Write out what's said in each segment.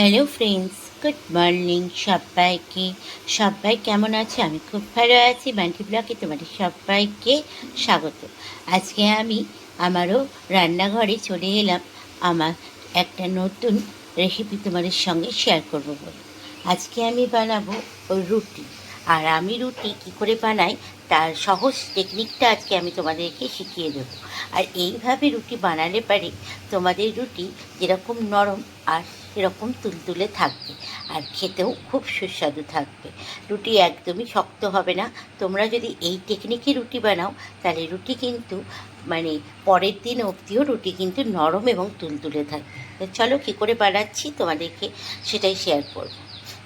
Hello friends good morning সবাইকে। সবাই কেমন আছে? আমি খুব ভালো আছি। বান্টি ব্লকে তোমাদের সবাইকে স্বাগত। আজকে আমি আমারও রান্নাঘরে চলে এলাম। আমার একটা নতুন রেসিপি তোমাদের সঙ্গে শেয়ার করব বলে। আজকে আমি বানাবো রুটি। আর আমি রুটি কি করে বানাই, তার সহজ টেকনিকটা আজকে আমি তোমাদেরকে শিখিয়ে দেবো। আর এইভাবে রুটি বানালে পারে তোমাদের রুটি যেরকম নরম আর সেরকম তুলতুলে থাকবে আর খেতেও খুব সুস্বাদু থাকবে। রুটি একদমই শক্ত হবে না। তোমরা যদি এই টেকনিকে রুটি বানাও, তাহলে রুটি কিন্তু মানে পরের দিন অবধিও রুটি কিন্তু নরম এবং তুলতুলে থাকবে। চলো কী করে বানাচ্ছি তোমাদেরকে সেটাই শেয়ার করব।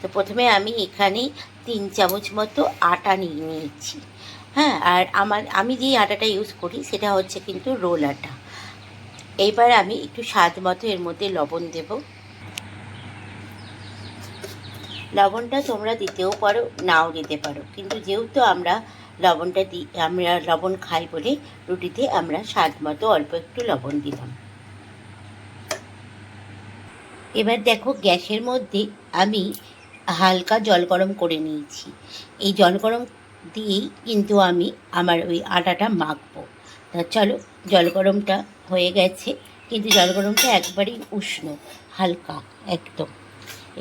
তো প্রথমে আমি এখানে তিন চামচ মতো আটা নিয়ে নিয়েছি। হ্যাঁ আর আমার, আমি যেই আটাটা ইউজ করি, সেটা হচ্ছে কিন্তু রোল আটা। এইবার আমি একটু স্বাদ মতো এর মধ্যে লবণ দেব। লবণটা তোমরা দিতেও পারো, নাও দিতে পারো। কিন্তু যেহেতু আমরা লবণটা দিই আমরা লবণ খাই বলে রুটিতে আমরা স্বাদ মতো অল্প একটু লবণ দিলাম। এবার দেখো গ্যাসের মধ্যে আমি হালকা জল গরম করে নিয়েছি। এই জল গরম দিয়েই কিন্তু আমি আমার ওই আটাটা মাখবো। তা চলো, জল গরমটা হয়ে গেছে, কিন্তু জল গরমটা একবারেই উষ্ণ, হালকা, একদম।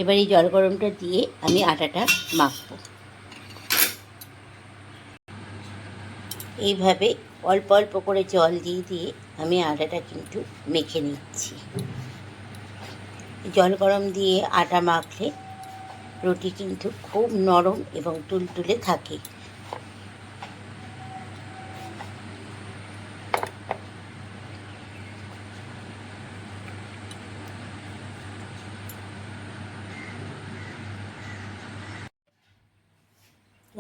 এবার এই জল গরমটা দিয়ে আমি আটাটা মাখব। এইভাবে অল্প অল্প করে জল দিয়ে দিয়ে আমি আটাটা কিন্তু মেখে নিচ্ছি। জল গরম দিয়ে আটা মাখলে রুটি কিন্তু খুব নরম এবং তুলতুলে থাকে।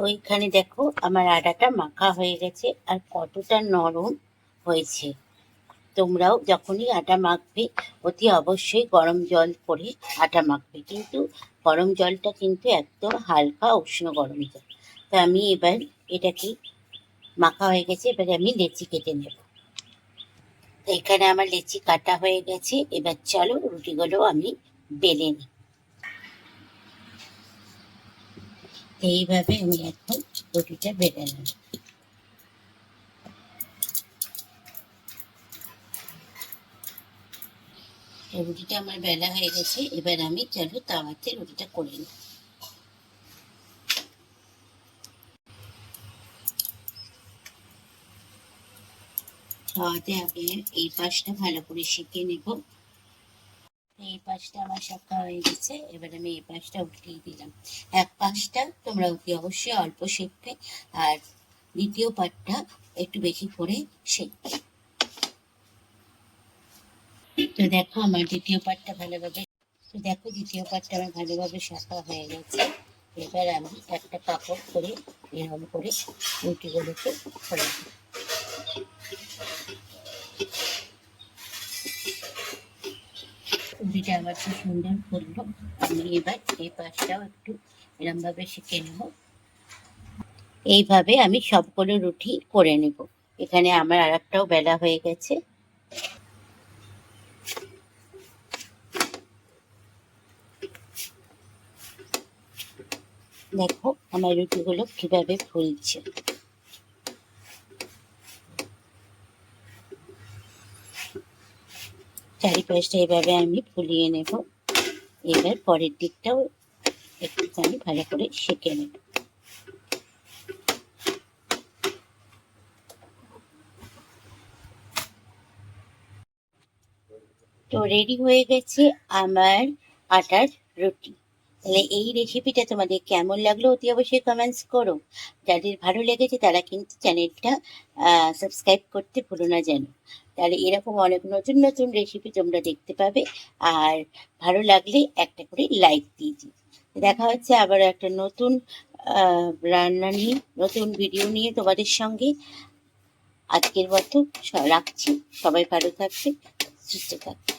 ওইখানে দেখো আমার আটাটা মাখা হয়ে গেছে আর কতটা নরম হয়েছে। তোমরাও যখনই আটা মাখবে, অতি অবশ্যই গরম জল করে আটা মাখবে। কিন্তু গরম জলটা কিন্তু একদম হালকা উষ্ণ গরম জল। তো আমি এবার এটাকে মাখা হয়ে গেছে, এবার আমি লেচি কেটে নেব। এখানে আমার লেচি কাটা হয়ে গেছে, এবার চলো রুটিগুলো আমি বেলে নিই। এইভাবে আমি এখন রুটিটা বেলে নেব। রুটিটা আমার বেলা হয়ে গেছে, এবার আমি চলো তাওয়াতে রুটিটা করে নিই তাওয়াতে আগে এই পাশটা ভালো করে শিখে নেব। পাশটা আমার শাখা হয়ে গেছে। এবার আমি এই পাশটা উঠিয়ে দিলাম। এক পাশটা তোমরা অতি অবশ্যই অল্প শেখবে আর দ্বিতীয় পাটটা একটু বেশি করে শেখবে তো দেখো আমার দ্বিতীয় পাটটা ভালোভাবে তো দেখো দ্বিতীয় পাটটা আমার ভালোভাবে শাখা হয়ে গেছে। এবার আমি একটা কাপড় করে এরকম করে রুটিগুলোকে করে রুটিটা আমার খুব সুন্দর ফুললো আমি এবার এই পাশটাও একটু এরমভাবে শিখে নেব। এইভাবে আমি সবগুলো রুটি করে নেব। এখানে আমার আর একটাও বেলা হয়ে গেছে। দেখো, আমার রুটিগুলো কীভাবে ফুলছে। চারিপাশটা এভাবে আমি ফুলিয়ে নেব। এবার পরের দিকটাও একটুখানি ভালো করে সেঁকে নেব। তো রেডি হয়ে গেছে আমার আটার রুটি। তাহলে এই রেসিপিটা তোমাদের কেমন লাগল অতি অবশ্যই কমেন্টস করো। যাদের ভালো লেগেছে তারা কিন্তু চ্যানেলটা সাবস্ক্রাইব করতে ভুলো না যেন। তাহলে এরকম অনেক নতুন নতুন রেসিপি তোমরা দেখতে পাবে। আর ভালো লাগলে একটা করে লাইক দিয়ে দিই দেখা হচ্ছে আবার একটা নতুন রান্না নিয়ে, নতুন ভিডিও নিয়ে তোমাদের সঙ্গে। আজকের মতো রাখছি। সবাই ভালো থাকবে, সুস্থ থাকবে।